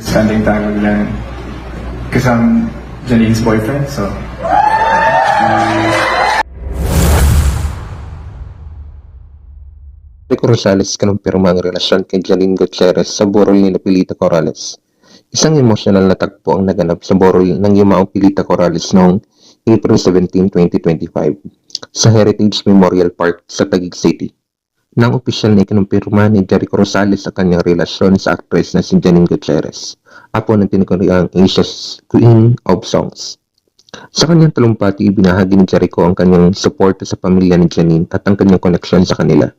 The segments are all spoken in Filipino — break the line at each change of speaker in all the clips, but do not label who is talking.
spending time with Lennon. Because I'm Janine's boyfriend, so
Rico Rosales kinumpirma ang relasyon kay Janine Gutierrez sa burol ni Pilita Corrales. Isang emosyonal na tagpo ang naganap sa burol ng Yumaong Pilita Corrales noong April 17, 2025 sa Heritage Memorial Park sa Taguig City. Nang opisyal na ikinumpirma ni Jericho Rosales sa kanyang relasyon sa actress na si Janine Gutierrez, apo ng tinukuriang Asia's Queen of Songs. Sa kanyang talumpati, binahagi ni Jericho ang kanyang suporta sa pamilya ni Janine at ang kanyang koneksyon sa kanila.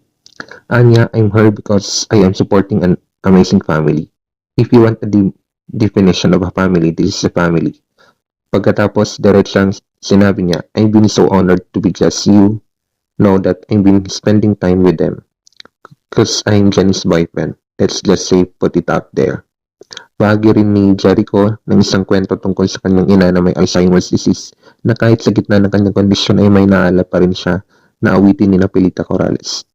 Anya, I'm her because I am supporting an amazing family. If you want a de- definition of a family, this is a family. Pagkatapos, diretsang sinabi niya, I've been so honored to be just you. Know that I've been spending time with them. Cause I'm Jenny's boyfriend. Let's just say, put it out there. Bahagi rin ni Jericho ng isang kwento tungkol sa kanyang ina na may Alzheimer's disease na kahit sa gitna ng kanyang kondisyon ay may naala pa rin siya na awitin ni Napilita Corrales.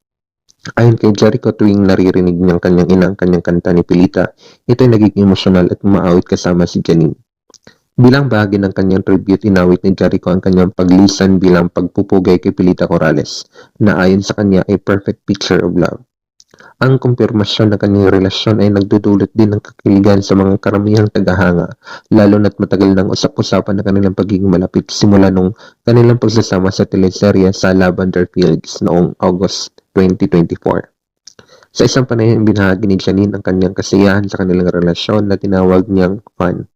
Ayon kay Jericho tuwing naririnig niyang kanyang ina ang kanyang kanta ni Pilita, ito ay nagiging emosyonal at umaawit kasama si Janine. Bilang bahagi ng kanyang tribute, inawit ni Jericho ang kanyang paglisan bilang pagpupugay kay Pilita Corrales, na ayon sa kanya ay perfect picture of love. Ang kumpirmasyon ng kanyang relasyon ay nagdudulot din ng kakiligan sa mga karamihang tagahanga, lalo na't matagal nang usap-usapan ng kanilang pagiging malapit simula nung kanilang pagsasama sa teleserye sa Lavender Fields noong August 2024. Sa isang panayam, binahagi ni Janine ang kanyang kasiyahan sa kanilang relasyon na tinawag niyang fun.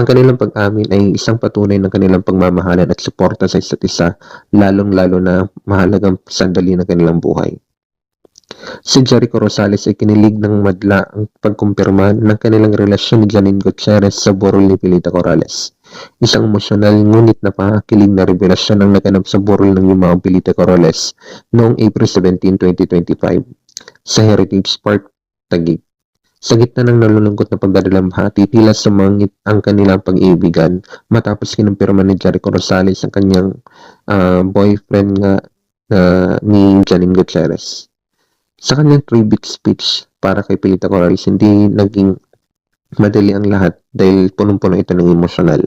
Ang kanilang pag-amin ay isang patunay ng kanilang pagmamahalan at suporta sa isa't isa, lalong-lalo na mahalagang sandali ng kanilang buhay. Si Jericho Rosales ay kinilig ng madla ang pagkumpirma ng kanilang relasyon ni Janine Gutierrez sa burol ni Pilita Corrales. Isang emosyonal ngunit napakakilig na revelasyon ang naganap sa burol ng Yumaong Pilita Corrales noong April 17, 2025 sa Heritage Park, Taguig. Sa gitna ng nalulungkot na pagdadalamhati, tila sumangit ang kanilang pag-ibigan matapos kinumpirma ni Jericho Rosales ang kanyang ah, boyfriend nga ah, ni Janine Gutierrez. Sa kanyang tribute speech para kay Pilita Corrales, hindi naging madali ang lahat dahil punong-puno ito ng emosyonal.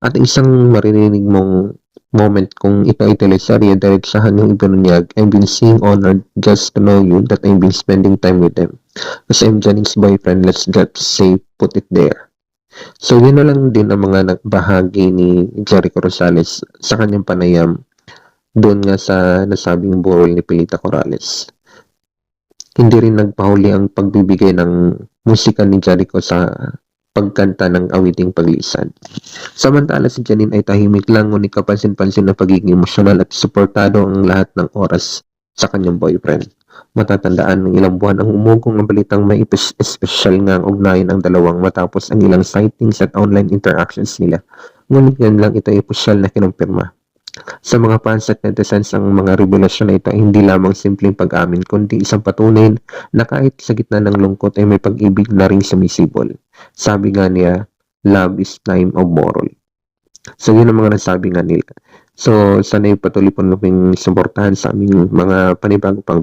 At isang maririnig mong moment kung ito ay teleserye, diretsahan yung ibinunyag, I've been seeing honored just to know you that I've been spending time with them. Kasi I'm Janine's boyfriend, let's just say, put it there. So, yun na lang din ang mga nagbahagi ni Jericho Rosales sa kanyang panayam doon nga sa nasabing burol ni Pilita Corrales. Hindi rin nagpahuli ang pagbibigay ng musika ni Jericho sa pagkanta ng awiting paglisan. Samantala si Janine ay tahimik lang ngunit kapansin-pansin na pagiging emosyonal at suportado ang lahat ng oras sa kanyang boyfriend. Matatandaan ng ilang buwan ang umugong ang balitang may espesyal nga ang ugnayan ang dalawang matapos ang ilang sightings at online interactions nila. Ngunit yan lang ito ay opisyal na kinumpirma. Sa mga fans at netizens ang mga revelasyon na ito hindi lamang simpleng pag-amin kundi isang patunay na kahit sa gitna ng lungkot ay may pag-ibig na rin sumisibol. Sabi nga niya, love is time of moral. So yun ang mga nasabi nga nila. So sana'y patuloy po namin suportahan sa aming mga panibago pang.